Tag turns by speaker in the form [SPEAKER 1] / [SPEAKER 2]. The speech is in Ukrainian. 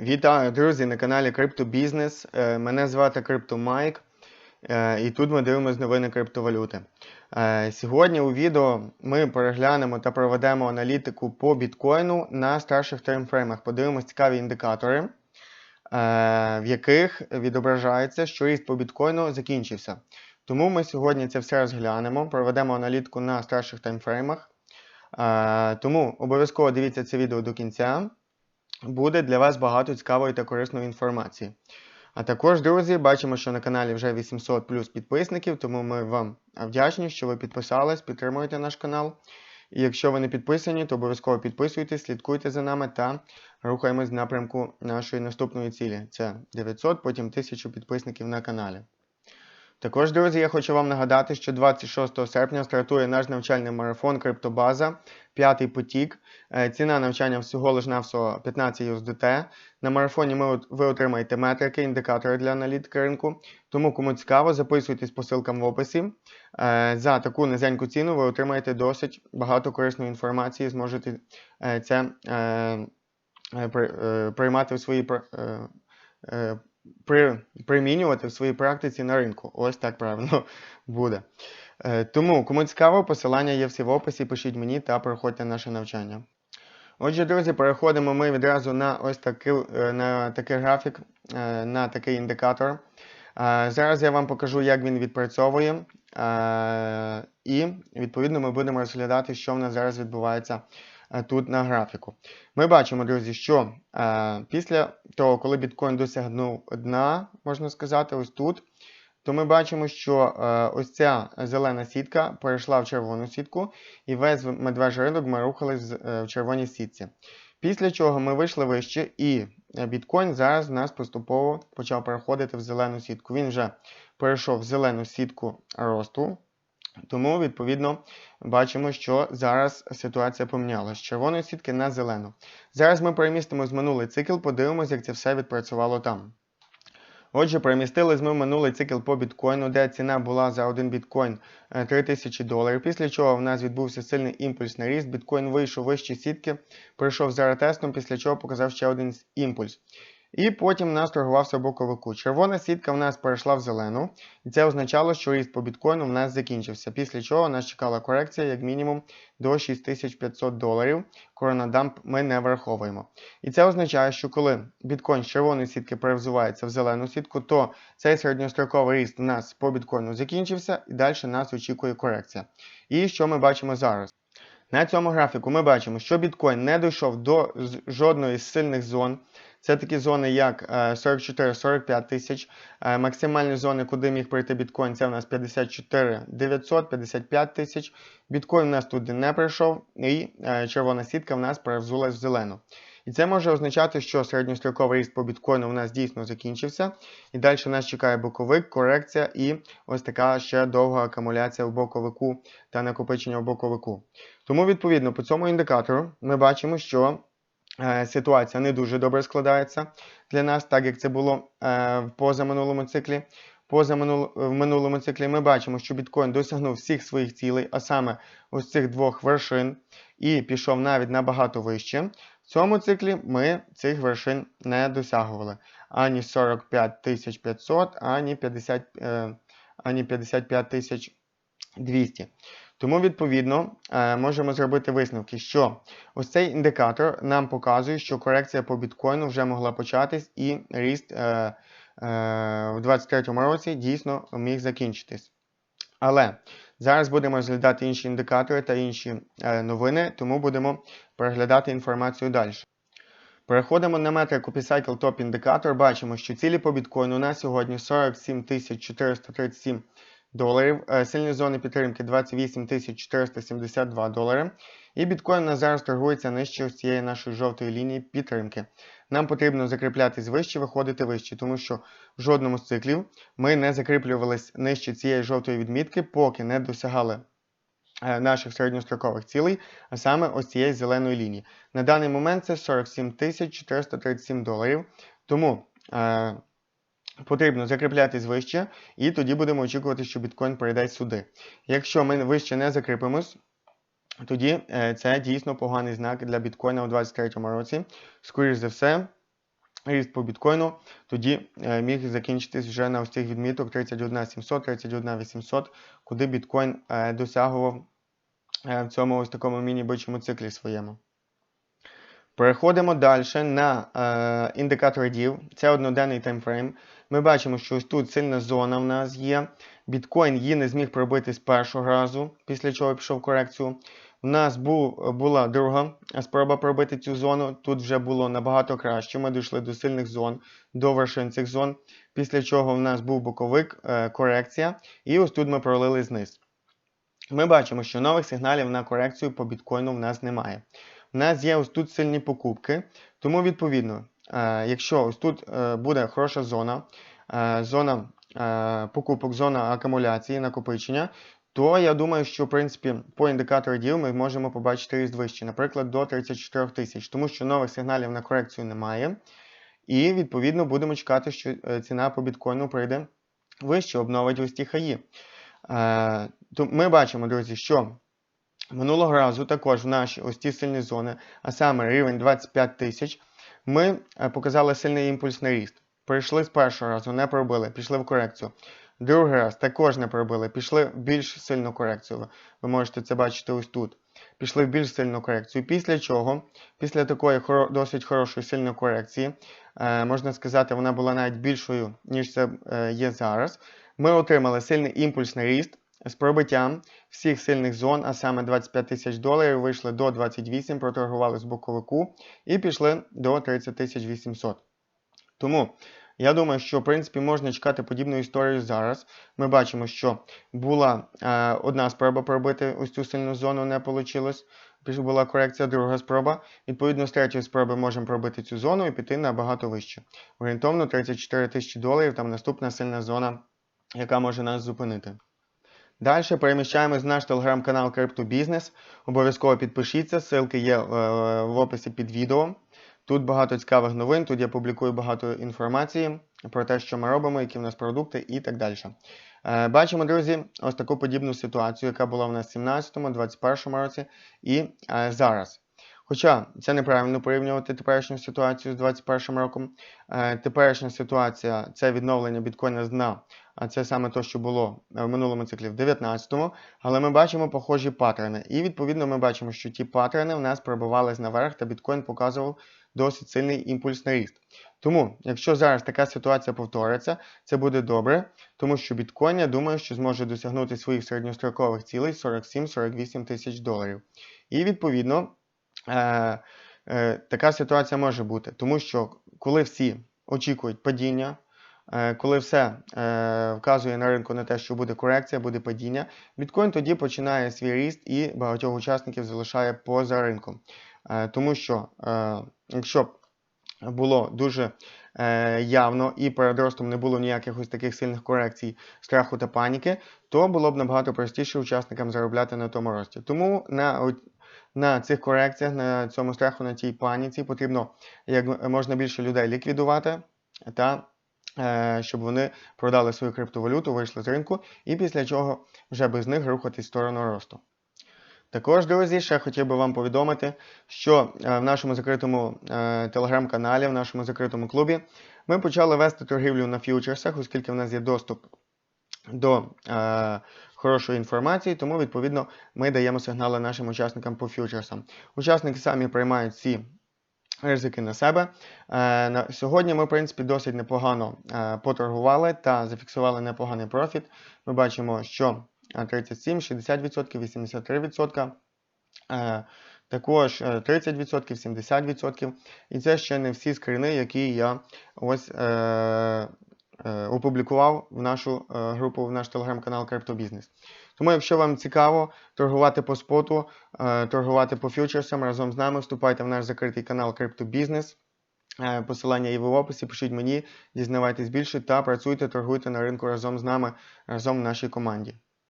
[SPEAKER 1] Вітаю, друзі, на каналі Криптобізнес. Е, Мене звати CryptoMike, е, і тут ми дивимося новини криптовалюти. Е, Сьогодні у відео ми переглянемо та проведемо аналітику по біткоїну на старших таймфреймах. Подивимось цікаві індикатори, в яких відображається, що ріст по біткоїну закінчився. Тому ми сьогодні це все розглянемо, проведемо аналітику на старших таймфреймах. Тому обов'язково дивіться це відео до кінця буде для вас багато цікавої та корисної інформації. А також, друзі, бачимо, що на каналі вже 800 плюс підписників, тому ми вам вдячні, що ви підписались, підтримуєте наш канал. І якщо ви не підписані, то обов'язково підписуйтесь, слідкуйте за нами та рухаємось в напрямку нашої наступної цілі. Це 900, потім 1000 підписників на каналі. Також, друзі, я хочу вам нагадати, що 26 серпня стартує наш навчальний марафон Криптобаза, п'ятий потік. Е, Ціна навчання всього лиш навсього 15 USDT. На марафоні ви отримаєте метрики, індикатори для аналітики ринку. Тому, кому цікаво, записуйтесь по ссылкам в описі. Е, За таку низеньку ціну ви отримаєте досить багато корисної інформації, зможете е, це при- приймати в свої при, примінювати в своїй практиці на ринку. Ось так правильно буде. Е, Тому, кому цікаво, посилання є всі в описі, пишіть мені та проходьте наше навчання. Отже, друзі, переходимо ми відразу на ось такий, е, на такий графік, е, на такий індикатор. Зараз я вам покажу, як він відпрацьовує. І відповідно ми будемо розглядати, що в нас зараз відбувається тут на графіку. Ми бачимо, друзі, що е, після того, коли біткоін досягнув дна, можна сказати, ось тут, то ми бачимо, що е, ось ця зелена сітка перейшла в червону сітку, і весь медвежий ринок ми рухались е, в червоній сітці. Після чого ми вийшли вище, і е, біткоін зараз в нас поступово почав переходити в зелену сітку. Він вже перейшов в зелену сітку росту. Тому, відповідно, бачимо, що зараз ситуація помінялася з червоної сітки на зелену. Зараз ми перемістимось в минулий цикл, подивимося, як це все відпрацювало там. Отже, перемістились ми минулий цикл по біткоїну, де ціна була за один біткоін е, 3000 доларів. Після чого в нас відбувся сильний імпульсний ріст. Біткоін вийшов вище сітки, пройшов за ретестом, після чого показав ще один імпульс. І потім в нас торгувався боковику. Червона сітка в нас перейшла в зелену, і це означало, що ріст по біткоїну в нас закінчився. Після чого нас чекала корекція як мінімум до 6500 доларів. Коронадамп ми не враховуємо. І це означає, що коли біткоін з червоної сітки перевзувається в зелену сітку, то цей середньостроковий ріст у нас по біткоїну закінчився, і далі нас очікує корекція. І що ми бачимо зараз? На цьому графіку ми бачимо, що біткоін не дійшов до жодної з сильних зон. Це такі зони, як е, 44-45 тисяч. Е, Максимальні зони, куди міг прийти біткоін, це у нас 54 900, 55 тисяч. Біткоін у нас туди не прийшов, і е, червона сітка в нас перевзулась в зелену. І це може означати, що середньостроковий ріст по біткоїну у нас дійсно закінчився. І далі нас чекає боковик, корекція і ось така ще довга акумуляція в боковику та накопичення в боковику. Тому, відповідно, по цьому індикатору ми бачимо, що е, ситуація не дуже добре складається для нас, так як це було е, в позаминулому циклі. В минулому циклі ми бачимо, що біткоін досягнув всіх своїх цілей, а саме ось цих двох вершин, і пішов навіть набагато вище. В цьому циклі ми цих вершин не досягували ані 45 500, ані 50, е, ані 55 200. Тому, відповідно, е, можемо зробити висновки, що ось цей індикатор нам показує, що корекція по біткоїну вже могла початись і ріст е, е, в 2023 році дійсно міг закінчитись. Але зараз будемо розглядати інші індикатори та інші новини, тому будемо переглядати інформацію далі. Переходимо на метрику P-Cycle Top індикатор. Бачимо, що цілі по біткоїну на сьогодні 47 437 доларів. Е, Сильні зони підтримки 28 472 долари. І біткоін на зараз торгується нижче ось цієї нашої жовтої лінії підтримки. Нам потрібно закріплятись вище, виходити вище, тому що в жодному з циклів ми не закріплювались нижче цієї жовтої відмітки, поки не досягали е, наших середньострокових цілей, а саме ось цієї зеленої лінії. На даний момент це 47 437 доларів. Тому е, потрібно закріплятись вище, і тоді будемо очікувати, що біткоін перейде сюди. Якщо ми вище не закріпимось, тоді е, це дійсно поганий знак для біткоїна у 2023 році. Скоріше за все, ріст по біткоїну, тоді е, міг закінчитись вже на ось цих відміток 31 700, 31 800, куди біткоін е, досягував в цьому ось такому міні-бичому циклі своєму. Переходимо далі на індикатор DIV. Це одноденний таймфрейм. Ми бачимо, що ось тут сильна зона в нас є. Біткоін її не зміг пробити з першого разу, після чого пішов корекцію. У нас був, була друга спроба пробити цю зону. Тут вже було набагато краще. Ми дійшли до сильних зон, до вершин цих зон. Після чого в нас був боковик, е, корекція, і ось тут ми пролили зниз. Ми бачимо, що нових сигналів на корекцію по біткоїну в нас немає. У нас є ось тут сильні покупки, тому відповідно, якщо ось тут е, буде хороша зона, е, зона е, покупок, зона акумуляції, накопичення, то я думаю, що в принципі по індикатору діл ми можемо побачити ріст вище, наприклад, до 34 тисяч, тому що нових сигналів на корекцію немає. І відповідно будемо чекати, що е, ціна по біткоїну прийде вище, обновить ось ті хаї. Е, ми бачимо, друзі, що минулого разу також в наші ось ті сильні зони, а саме рівень 25 тисяч, ми е, показали сильний імпульсний ріст. Прийшли з першого разу, не пробили, пішли в корекцію. Другий раз також не пробили, пішли в більш сильну корекцію. Ви можете це бачити ось тут. Пішли в більш сильну корекцію. Після чого, після такої досить хорошої сильної корекції, е, можна сказати, вона була навіть більшою, ніж це е, є зараз. Ми отримали сильний імпульсний ріст з пробиттям всіх сильних зон, а саме 25 тисяч доларів, вийшли до 28, проторгували з боковику і пішли до 30 тисяч 800. Тому я думаю, що в принципі можна чекати подібну історію зараз. Ми бачимо, що була е, одна спроба пробити ось цю сильну зону, не вийшло. Була корекція, друга спроба. Відповідно, з третьої спроби можемо пробити цю зону і піти набагато вище. Орієнтовно 34 тисячі доларів, там наступна сильна зона, яка може нас зупинити. Далі переміщаємось наш телеграм-канал CryptoBusiness. Обов'язково підпишіться, ссылки є е, в описі під відео. Тут багато цікавих новин, тут я публікую багато інформації про те, що ми робимо, які в нас продукти і так далі. Е, бачимо, друзі, ось таку подібну ситуацію, яка була в нас в 2017-2021 році і е, зараз. Хоча це неправильно порівнювати теперішню ситуацію з 2021 роком. Е, теперішня ситуація це відновлення біткоїна з дна, а це саме те, що було в минулому циклі в 2019-му. Але ми бачимо похожі паттерни. І відповідно ми бачимо, що ті паттерни в нас пробивались наверх, та біткоін показував досить сильний імпульсний ріст. Тому, якщо зараз така ситуація повториться, це буде добре, тому що біткоін, я думаю, що зможе досягнути своїх середньострокових цілей 47-48 тисяч доларів. І відповідно. Е, е, така ситуація може бути, тому що коли всі очікують падіння, е, коли все вказує на ринку на те, що буде корекція, буде падіння, біткоін тоді починає свій ріст і багатьох учасників залишає поза ринком. Тому що, якщо б було дуже явно і перед ростом не було ніяких ось таких сильних корекцій, страху та паніки, то було б набагато простіше учасникам заробляти на тому рості. Тому на на цих корекціях, на цьому страху, на цій паніці потрібно як можна більше людей ліквідувати, та е, щоб вони продали свою криптовалюту, вийшли з ринку, і після чого вже без них рухатись в сторону росту. Також, друзі, ще хотів би вам повідомити, що е, в нашому закритому е, телеграм-каналі, в нашому закритому клубі, ми почали вести торгівлю на фьючерсах, оскільки в нас є доступ до хорошої інформації, тому, відповідно, ми даємо сигнали нашим учасникам по фьючерсам. Учасники самі приймають ці ризики на себе. Е, Сьогодні ми, в принципі, досить непогано е, поторгували та зафіксували непоганий профіт. Ми бачимо, що 37, 60%, 83%. Е, також 30%, 70%. І це ще не всі скрини, які я ось е, Е, опублікував в нашу е, групу, в наш телеграм-канал Криптобізнес. Тому, якщо вам цікаво торгувати по споту, е, торгувати по фьючерсам разом з нами, вступайте в наш закритий канал Криптобізнес. Посилання є в описі, пишіть мені, дізнавайтесь більше та працюйте, торгуйте на ринку разом з нами, разом в нашій команді.